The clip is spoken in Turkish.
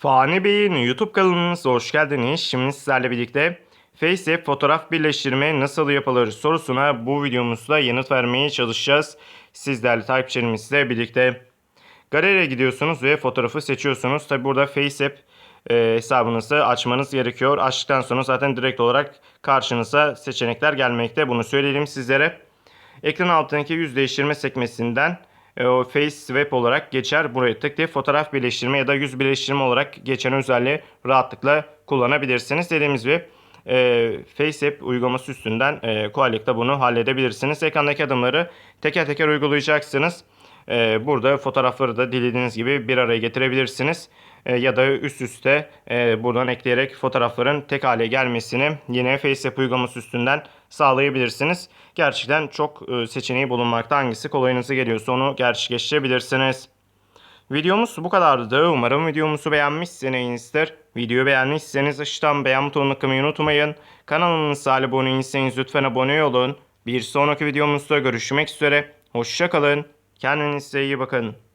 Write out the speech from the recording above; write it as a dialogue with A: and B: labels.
A: Fani Bey'in YouTube kanalınıza hoş geldiniz. Şimdi sizlerle birlikte FaceApp fotoğraf birleştirme nasıl yapılır sorusuna bu videomuzda yanıt vermeye çalışacağız. Sizlerle takipçilerimizle birlikte galeriye gidiyorsunuz ve fotoğrafı seçiyorsunuz. Tabi burada FaceApp e, hesabınızı açmanız gerekiyor. Açtıktan sonra zaten direkt olarak karşınıza seçenekler gelmekte. Bunu söyleyelim sizlere. Ekran altındaki yüz değiştirme sekmesinden o Face Swap olarak geçer. Buraya tıklayıp fotoğraf birleştirme ya da yüz birleştirme olarak geçen özelliği rahatlıkla kullanabilirsiniz. Dediğimiz gibi e, FaceApp uygulaması üstünden e, kolaylıkla bunu halledebilirsiniz. Ekrandaki adımları teker teker uygulayacaksınız. E, burada fotoğrafları da dilediğiniz gibi bir araya getirebilirsiniz. E, ya da üst üste e, buradan ekleyerek fotoğrafların tek hale gelmesini yine FaceApp uygulaması üstünden sağlayabilirsiniz. Gerçekten çok e, seçeneği bulunmakta. Hangisi kolayınıza geliyorsa onu gerçekleştirebilirsiniz. Videomuz bu kadardı. Umarım videomuzu beğenmişsinizdir. Videoyu beğenmişseniz aşağıdan beğen butonuna tıklamayı unutmayın. Kanalımıza abone değilseniz lütfen abone olun. Bir sonraki videomuzda görüşmek üzere. Hoşçakalın. Kendinize iyi bakın.